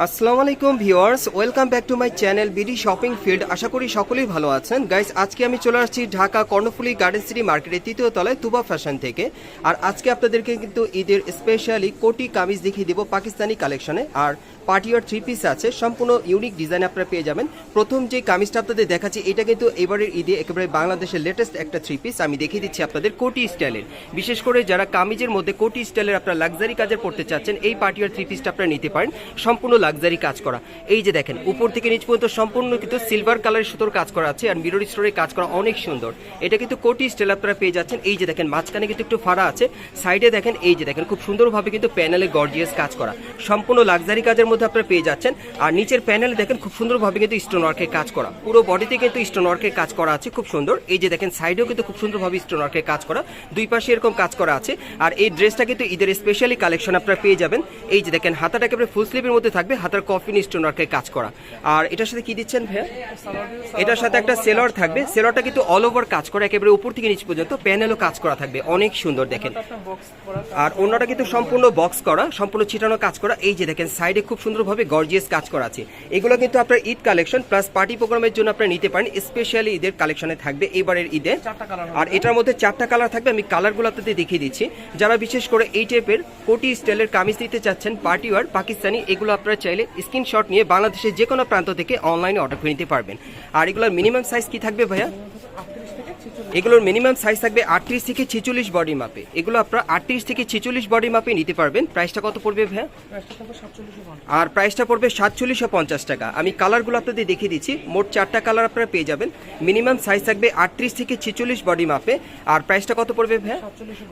আসসালামু আলাইকুম viewers, welcome back to my channel BD shopping field. আশা করি সকলেই ভালো আছেন। গাইস, আজকে আমি চলে আসছি ঢাকা কর্ণফুলি গার্ডেন সিটি মার্কেটের তৃতীয় তলায় তুবা ফ্যাশন থেকে। আর আজকে আপনাদেরকে কিন্তু ঈদের স্পেশালি কোটি কামিজ দেখিয়ে দেবো পাকিস্তানি কালেকশনে। আর পার্টিয়ার থ্রি পিস আছে, সম্পূর্ণ ইউনিক ডিজাইন আপনারা পেয়ে যাবেন। প্রথম যে কামিজটা আপনাদের দেখাচ্ছি, এটা কিন্তু এবারের ঈদে একেবারে বাংলাদেশের লেটেস্ট একটা থ্রি পিস আমি দেখিয়ে দিচ্ছি আপনাদের কোটি স্টাইলের। বিশেষ করে যারা কামিজের মধ্যে কোটি স্টাইলের আপনারা লাক্সারি কাজের পড়তে চাচ্ছেন, এই পার্টিয়ার থ্রি পিসটা আপনারা নিতে পারেন। সম্পূর্ণ লাক্সারি কাজ করা। এই যে দেখেন, উপর থেকে নিচ পর্যন্ত সম্পূর্ণ কিন্তু সিলভার কালারের সুতোর কাজ করা আছে আর মিরর স্টোরের কাজ করা অনেক সুন্দর। এটা কিন্তু কোটি স্টাইল আপনারা পেয়ে যাচ্ছেন। এই যে দেখেন, মাঝখানে কিন্তু একটু ফাড়া আছে। সাইডে দেখেন, এই যে দেখেন, খুব সুন্দরভাবে কিন্তু প্যানেলে গর্জিয়াস কাজ করা। সম্পূর্ণ লাক্সারি কাজের মধ্যে আপনারা পেয়ে যাচ্ছেন। আর নিচের প্যানেলে দেখেন, খুব সুন্দরভাবে কিন্তু স্টোন ওয়ার্কের কাজ করা। পুরো বডিতে কিন্তু স্টোন ওয়ার্কের কাজ করা আছে, খুব সুন্দর। এই যে দেখেন সাইডেও কিন্তু খুব সুন্দরভাবে স্টোন ওয়ার্কের কাজ করা। দুই পাশে এরকম কাজ করা আছে। আর এই ড্রেসটা কিন্তু ঈদের স্পেশালি কালেকশন আপনারা পেয়ে যাবেন। এই যে দেখেন হাতাটা একেবারে ফুল স্লিভের মধ্যে থাকবে। হাতার কফিন স্টোন ওয়ার্কের কাজ করা। আর এটার সাথে কি দিচ্ছেন ভাইয়া? এটার সাথে একটা সেলর থাকবে। সেলরটা কিন্তু অল ওভার কাজ করা, একেবারে উপর থেকে নিচ পর্যন্ত প্যানেলও কাজ করা থাকবে। অনেক সুন্দর দেখেন। আর অন্যটা কিন্তু সম্পূর্ণ বক্স করা, সম্পূর্ণ ছিটানো কাজ করা। এই যে দেখেন সাইডে খুব সুন্দরভাবে গর্জিয়াস কাজ করা আছে। এগুলো কিন্তু আপনার ঈদ কালেকশন প্লাস পার্টি প্রোগ্রামের জন্য আপনারা নিতে পারেন। স্পেশালি ঈদের কালেকশনে থাকবে এবারের ঈদে। আর এটার মধ্যে চারটা কালার থাকবে। আমি কালারগুলো আপনাদের দেখিয়ে দিচ্ছি। যারা বিশেষ করে এই টাইপের কোটি স্টাইলের কামিজ নিতে চাচ্ছেন পার্টি ওয়ার পাকিস্তানি, এগুলো আপনারা চাইলে স্ক্রিনশট নিয়ে বাংলাদেশের যে কোনো প্রান্ত থেকে অনলাইনে অর্ডার করে নিতে পারবেন। আর এগুলোর মিনিমাম সাইজ কি থাকবে ভাইয়া? এগুলোর মিনিমাম সাইজ থাকবে আটত্রিশ থেকে ছেচল্লিশ বডি মাপে এগুলো আপনারা আটত্রিশ থেকে ছেচল্লিশ বডি মাপে নিতে পারবেন। প্রাইসটা কত পড়বে ভাইয়া? আর প্রাইসটা পড়বে সাতচল্লিশশো পঞ্চাশ টাকা। আমি কালারগুলো আপনাদের দেখিয়ে দিচ্ছি। মোট চারটা কালার আপনারা পেয়ে যাবেন। মিনিমাম সাইজ থাকবে আটত্রিশ থেকে ছেচল্লিশ বডি মাপে আর প্রাইসটা কত পড়বে ভাইয়া?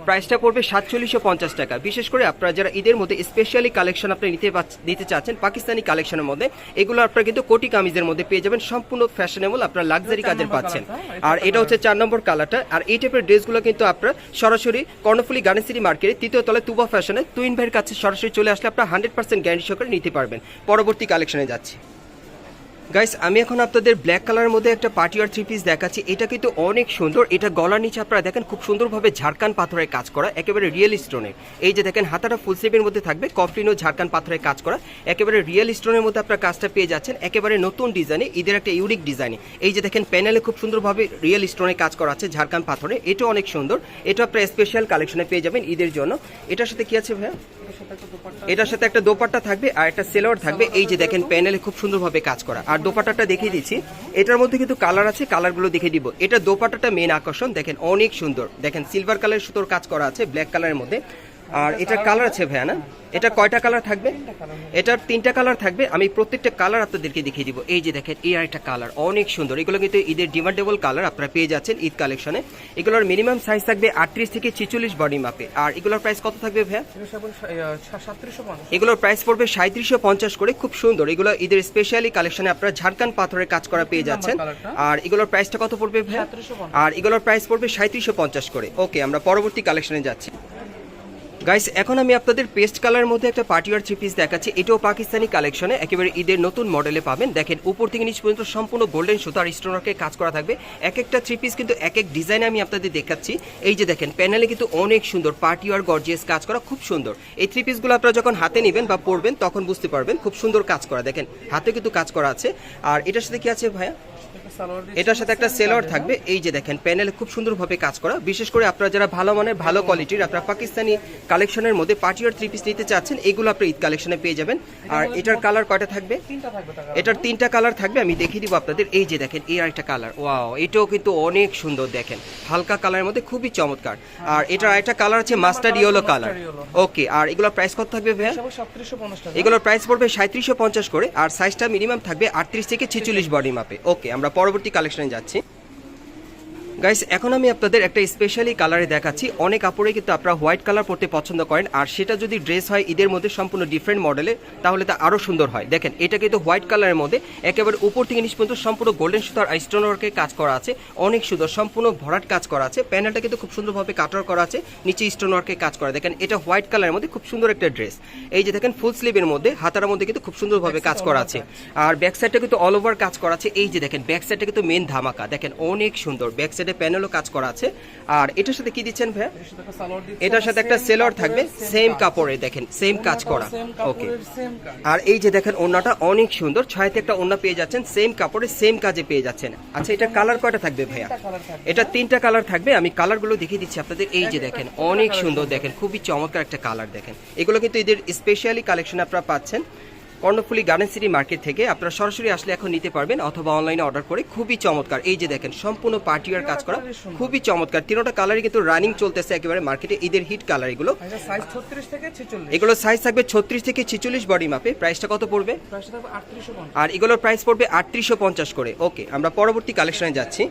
প্রাইসটা পড়বে সাতচল্লিশশো পঞ্চাশ টাকা। বিশেষ করে আপনারা যারা ঈদের মধ্যে স্পেশালি কালেকশন আপনি নিতে নিতে চাচ্ছেন পাকিস্তানি কালেকশনের মধ্যে এগুলো আপনারা কিন্তু কোটি কামিজের মধ্যে পেয়ে যাবেন। সম্পূর্ণ ফ্যাশনেবল আপনারা লাক্সারি কাজের পাচ্ছেন। আর এটা হচ্ছে চার নম্বর কালারটা। আর এই টাইপের ড্রেসগুলো কিন্তু আপনার সরাসরি কর্ণফুলি গার্ডেন সিটি মার্কেটে তৃতীয় তলায় তুবা ফ্যাশনে তুইন ভাইয়ের কাছে সরাসরি চলে আসলে আপনার হান্ড্রেড পার্সেন্ট গ্যারান্টি সহকারে নিতে পারবেন। পরবর্তী কালেকশনে যাচ্ছি। গাইস আমি এখন আপনাদের ব্ল্যাক কালারের মধ্যে একটা পার্টিয়ার থ্রি পিস দেখাচ্ছি। এটা কিন্তু অনেক সুন্দর। এটা গলার নিচে আপনারা দেখেন খুব সুন্দরভাবে ঝাড়কান পাথরের কাজ করা, একেবারে রিয়েল স্টোনের এই যে দেখেন, হাতাটা ফুল স্লিভের মধ্যে থাকবে কফলিন ও ঝাড়কান পাথরের কাজ করা, একেবারে রিয়েল স্টোনের মধ্যে আপনার কাজটা পেয়ে যাচ্ছেন, একেবারে নতুন ডিজাইনে ঈদের একটা ইউনিক ডিজাইনে এই যে দেখেন প্যানেলে খুব সুন্দরভাবে রিয়েল স্টোনের কাজ করা আছে ঝাড়কান পাথরে। এটা অনেক সুন্দর। এটা আপনার স্পেশাল কালেকশনে পেয়ে যাবেন ঈদের জন্য। এটার সাথে কি আছে ভাইয়া? এটার সাথে একটা দোপাট্টা থাকবে আর একটা সেলোয়ার থাকবে। এই যে দেখেন প্যানেলে খুব সুন্দরভাবে কাজ করা। আর দোপাট্টাটা দেখিয়ে দিচ্ছি। এটার মধ্যে কিন্তু কালার আছে কালারগুলো দেখে দিব। এটা দোপাটাটা মেন আকর্ষণ। দেখেন অনেক সুন্দর। দেখেন সিলভার কালারের সুতোর কাজ করা আছে ব্ল্যাক কালারের মধ্যে। আর এটার কালার আছে ভাইয়া না? এটা কয়টা কালার থাকবে? এটার তিনটা কালার থাকবে আমি প্রত্যেকটা কালার আপনাদেরকে দেখিয়ে দিব। এই যে দেখেন এই আরেকটা কালার অনেক সুন্দর। এগুলো কিন্তু ঈদের ডিমান্ডেবল কালার আপনারা পেয়ে যাচ্ছেন ঈদ কালেকশনে এগুলোর মিনিমাম সাইজ থাকবে আটত্রিশ থেকে ছেচল্লিশ বডি মাপে আর এগুলোর প্রাইস কত থাকবে ভাইয়া? এগুলোর প্রাইস পড়বে সাঁত্রিশশো পঞ্চাশ করে খুব সুন্দর। এগুলো ঈদের স্পেশালি কালেকশনে আপনারা ঝাড়খান পাথরের কাজ করা পেয়ে যাচ্ছেন। আর এগুলোর প্রাইসটা কত পড়বে ভাইয়া? আর এগুলোর প্রাইস পড়বে সাঁত্রিশশো পঞ্চাশ করে। ওকে আমরা পরবর্তী কালেকশনে যাচ্ছি। গাইস এখন আমি আপনাদের পেস্ট কালার মধ্যে একটা পার্টিওয়ার থ্রি পিস দেখাচ্ছি। এটাও পাকিস্তানি কালেকশনে একেবারে ঈদের নতুন মডেলে পাবেন। দেখেন, উপর থেকে নিচ পর্যন্ত সম্পূর্ণ গোল্ডেন সুতার স্টোনারকে কাজ করা থাকবে। এক একটা থ্রি পিস কিন্তু এক এক ডিজাইনে আমি আপনাদের দেখাচ্ছি। এই যে দেখেন প্যানেলে কিন্তু অনেক সুন্দর পার্টিয়ার গর্জিয়াস কাজ করা, খুব সুন্দর। এই থ্রি পিসগুলো আপনারা যখন হাতে নেবেন বা পরবেন, তখন বুঝতে পারবেন, খুব সুন্দর কাজ করা। দেখেন, হাতে কিন্তু কাজ করা আছে। আর এটার সাথে কি আছে ভাইয়া? এটার সাথে একটা সেলর থাকবে। এই যে দেখেন প্যানেলে খুব সুন্দরভাবে কাজ করা। বিশেষ করে আপনারা যারা ভালো মানের ভালো কোয়ালিটির আপনারা পাকিস্তানি কালেকশনের মধ্যে পার্টিয়ার থ্রি পিস নিতে চাচ্ছেন এগুলো আপনি ঈদ কালেকশনে পেয়ে যাবেন। আর এটার কালার কয়টা থাকবে? এটার তিনটা কালার থাকবে আমি দেখিয়ে দিব আপনাদের। এই যে দেখেন এই আরেকটা কালার ওয়াও এটাও কিন্তু অনেক সুন্দর দেখেন। হালকা কালারের মধ্যে খুবই চমৎকার। আর এটার আরেকটা কালার আছে মাস্টার ইয়েলো কালার ওকে আর এগুলোর প্রাইস কত থাকবে ভাইয়া? এগুলোর প্রাইস পড়বে সাঁত্রিশশো পঞ্চাশ করে আর সাইজটা মিনিমাম থাকবে আটত্রিশ থেকে ছেচল্লিশ বডি মাপে ওকে আমরা পরবর্তী কালেকশনে যাচ্ছি। গাইস এখন আমি আপনাদের একটা স্পেশালি কালারে দেখাচ্ছি। অনেক কাপড়ে কিন্তু আপনারা হোয়াইট কালার পরতে পছন্দ করেন আর সেটা যদি ড্রেস হয় ঈদের মধ্যে সম্পূর্ণ ডিফারেন্ট মডেলের তাহলে তা আরও সুন্দর হয়। দেখেন এটা কিন্তু হোয়াইট কালারের মধ্যে একেবারে উপর থেকে নিচ পর্যন্ত সম্পূর্ণ গোল্ডেন সুতার স্টোন ওয়ার্কের কাজ করা আছে অনেক সুন্দর সম্পূর্ণ ভরাট কাজ করা আছে প্যানেলটা কিন্তু খুব সুন্দরভাবে কাটার করা আছে নিচে স্টোন ওয়ার্কের কাজ করা। দেখেন এটা হোয়াইট কালারের মধ্যে খুব সুন্দর একটা ড্রেস এই যে দেখেন ফুল স্লিভের মধ্যে হাতার মধ্যে কিন্তু খুব সুন্দরভাবে কাজ করা আছে। আর ব্যাক সাইডটা কিন্তু অল ওভার কাজ করা আছে। এই যে দেখেন ব্যাক সাইডটা কিন্তু মেন ধামাকা। দেখেন অনেক সুন্দর। ব্যাক সাইডে সাইডে প্যানেলও কাজ করা আছে। আর এটার সাথে কি দিচ্ছেন একটা এটার সাথে একটা সেলর থাকবে সেম কাপড়ে দেখেন সেম কাজ করা। ওকে। আর এই যে দেখেন ওড়নাটা অনেক সুন্দর ছয়তে একটা ওড়না পেয়ে যাচ্ছেন সেম কাপড়ে সেম কাজে পেয়ে যাচ্ছেন। আচ্ছা এটা কালার কয়টা থাকবে ভাইয়া। এটা তিনটা কালার থাকবে আমি কালারগুলো দেখিয়ে দিচ্ছি আপনাদের। এই যে দেখেন অনেক সুন্দর দেখেন খুবই চমৎকার একটা কালার দেখেন। এগুলো কিন্তু এদের স্পেশালি কালেকশন আপনারা পাচ্ছেন। কর্ণফুলি গার্ডেন সিটি মার্কেট থেকে আপনারা সরাসরি আসলে এখন নিতে পারবেন অথবা অনলাইনে অর্ডার করে। খুবই চমৎকার। এই যে দেখেন সম্পূর্ণ পার্টিওয়ার কাজ করা। খুবই চমৎকার। তিনোটা কালারই কিন্তু রানিং চলতেছে একেবারে মার্কেটে ঈদের হিট কালার এগুলো। এটা সাইজ 36 থেকে 46 এগুলো সাইজ থাকবে ছত্রিশ থেকে ছিচল্লিশ বডি মাপে প্রাইসটা কত পড়বে? প্রাইসটা থাকবে 3850 আর এগুলোর প্রাইস পড়বে আটত্রিশশো পঞ্চাশ করে। ওকে আমরা পরবর্তী কালেকশনে যাচ্ছি।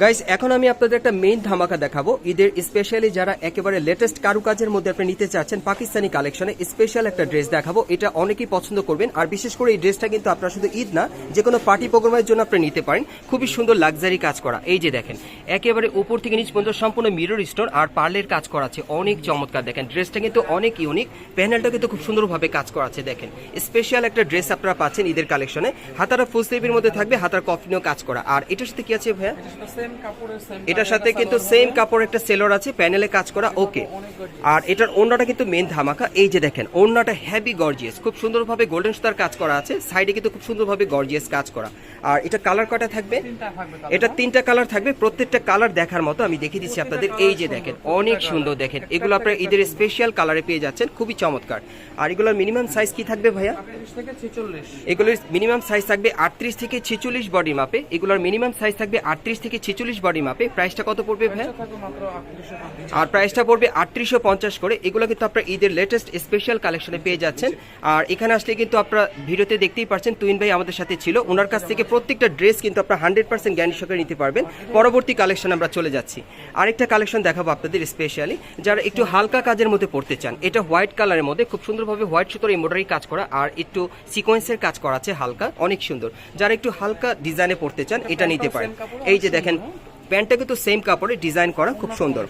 গাইস এখন আমি আপনাদের একটা মেইন ধামাকা দেখাবো। ঈদের স্পেশালি যারা একেবারে লেটেস্ট কারুকাজের মধ্যে আপনি নিতে চাচ্ছেন, পাকিস্তানি কালেকশনে স্পেশাল একটা ড্রেস দেখাবো। এটা অনেকেই পছন্দ করবেন। আর বিশেষ করে এই ড্রেসটা কিন্তু আপনারা শুধু ঈদ না, যে কোনো পার্টি প্রোগ্রামের জন্য আপনি নিতে পারেন। খুবই সুন্দর লাক্সারি কাজ করা। এই যে দেখেন, একেবারে উপর থেকে নিচ পর্যন্ত সম্পূর্ণ মিরর স্টোন আর পার্লের কাজ করা আছে। অনেক চমৎকার দেখেন ড্রেসটা কিন্তু অনেক ইউনিক প্যানেলটা কিন্তু খুব সুন্দরভাবে কাজ করা আছে, দেখেন। স্পেশাল একটা ড্রেস আপনারা পাচ্ছেন ঈদের কালেকশনে হাতারা ফুল স্লিভের মধ্যে থাকবে, হাতার কফিনও কাজ করা। আর এটার সাথে কি আছে ভাইয়া? এটার সাথে কিন্তু সেম কাপড় একটা সেলর আছে প্যানেলে কাজ করা ওকে আর এটার ওড়নাটা কিন্তু মেন ধামাকা। এই যে দেখেন ওড়নাটা হেভি গর্জিয়াস খুব সুন্দরভাবে গোল্ডেন সুতার কাজ করা আছে। সাইডে কিন্তু খুব সুন্দরভাবে গর্জিয়াস কাজ করা। আর এটা কালার কটা থাকবে? এটা তিনটা কালার থাকবে। প্রত্যেকটা কালার দেখার মতো আমি দেখিয়ে দিচ্ছি আপনাদের। এই যে দেখেন অনেক সুন্দর দেখেন। এগুলো আপনারা ঈদের স্পেশাল কালারে পেয়ে যাচ্ছেন। খুবই চমৎকার। আর এগুলোর মিনিমাম সাইজ কি থাকবে ভাইয়া? 38 থেকে 46 এগুলোর মিনিমাম সাইজ থাকবে আটত্রিশ থেকে ছেচল্লিশ বডি মাপে এগুলোর মিনিমাম সাইজ থাকবে আটত্রিশ থেকে ছেচল্লিশ বডি মাপে প্রাইসটা কত পড়বে ভাইয়া? এটা থাকবে মাত্র 3850 আর প্রাইসটা পড়বে আটত্রিশশো পঞ্চাশ করে। এগুলো কিন্তু আপনার ঈদের লেটেস্ট স্পেশাল কালেকশনে পেয়ে যাচ্ছেন। আর এখানে আসলে কিন্তু আপনারা ভিডিওতে দেখতেই পাচ্ছেন তুইন ভাই আমাদের সাথে ছিল। ওনার কাছ থেকে প্রত্যেকটা ড্রেস কিন্তু আপনার হান্ড্রেড পার্সেন্ট জ্ঞানী সহকারে নিতে পারবেন। পরবর্তী কালেকশন আমরা চলে যাচ্ছি। আরেকটা কালেকশন দেখাবো আপনাদের স্পেশালি যারা একটু হালকা কাজের মধ্যে পড়তে চান, এটা হোয়াইট কালারের মধ্যে। খুব সুন্দরভাবে হোয়াইট সুতোর এমব্রয়ডারি কাজ করা আর একটু সিকোয়েন্সের কাজ করা আছে হালকা, অনেক সুন্দর। যারা একটু হালকা ডিজাইনে পড়তে চান, এটা নিতে পারেন। এই যে দেখেন, প্যান্টটা কিন্তু সেম কাপড়ে ডিজাইন করা, খুব সুন্দর।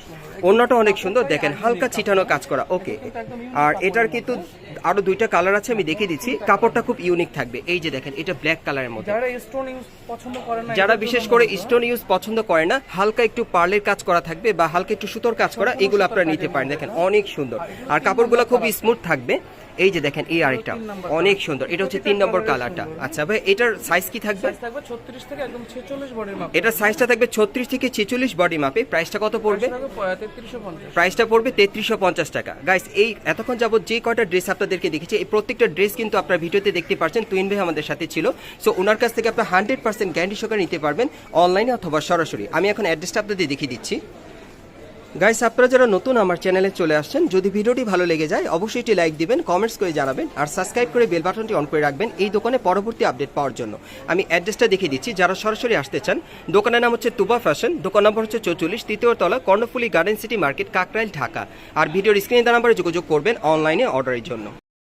অন্যটা অনেক সুন্দর। দেখেন হালকা ছিটানো কাজ করা। ওকে। আর এটার কিন্তু আরও দুইটা কালার আছে আমি দেখিয়ে দিচ্ছি। কাপড়টা খুব ইউনিক থাকবে। এই যে দেখেন এটা ব্ল্যাক কালারের মধ্যে। যারা বিশেষ করে স্টোন ইউজ পছন্দ করে না হালকা একটু পার্লের কাজ করা থাকবে বা হালকা একটু সুতোর কাজ করা এগুলো আপনারা নিতে পারেন। দেখেন অনেক সুন্দর। আর কাপড়গুলো খুব স্মুথ থাকবে। এই যে দেখেন এই আরেকটা অনেক সুন্দর। এটা হচ্ছে তিন নম্বর কালারটা আচ্ছা ভাই এটার সাইজ কি থাকবে? সাইজ থাকবে 36 থেকে একদম 46 বডির মাপ। এটার সাইজটা থাকবে ছত্রিশ থেকে ছেচল্লিশ বডি মাপে। প্রাইসটা কত পড়বে? 3350 প্রাইসটা পড়বে তেত্রিশশো পঞ্চাশ টাকা। গাইস এই এতক্ষণ যাবত যে কয়টা ড্রেস আপনাদেরকে দেখেছি এই প্রত্যেকটা ড্রেস কিন্তু আপনার ভিডিওতে দেখতে পাচ্ছেন তুইন ভাই আমাদের সাথে ছিল। সো ওনার কাছ থেকে আপনার হান্ড্রেড পার্সেন্ট গ্যারান্টি সহকারে নিতে পারবেন অনলাইনে অথবা সরাসরি। আমি এখন অ্যাড্রেসটা আপনাদের দেখিয়ে দিচ্ছি। গাইস আপনারা যারা নতুন আমার চ্যানেলে চলে আসছেন, যদি ভিডিওটি ভালো লেগে যায়, অবশ্যই একটি লাইক দিবেন কমেন্টস করে জানাবেন, আর সাবস্ক্রাইব করে বেল বাটনটি অন করে রাখবেন এই দোকানে পরবর্তী আপডেট পাওয়ার জন্য। আমি অ্যাড্রেসটা দেখিয়ে দিচ্ছি, যারা সরাসরি আসতে চান, দোকানের নাম হচ্ছে তুবা ফ্যাশন দোকান নম্বর হচ্ছে চৌচল্লিশ, তৃতীয় তলা, Karnaphuli garden city market Kakrail, Dhaka. আর ভিডিওর স্ক্রিনে দেওয়া নাম্বারে যোগাযোগ করবেন অনলাইনে অর্ডারের জন্য।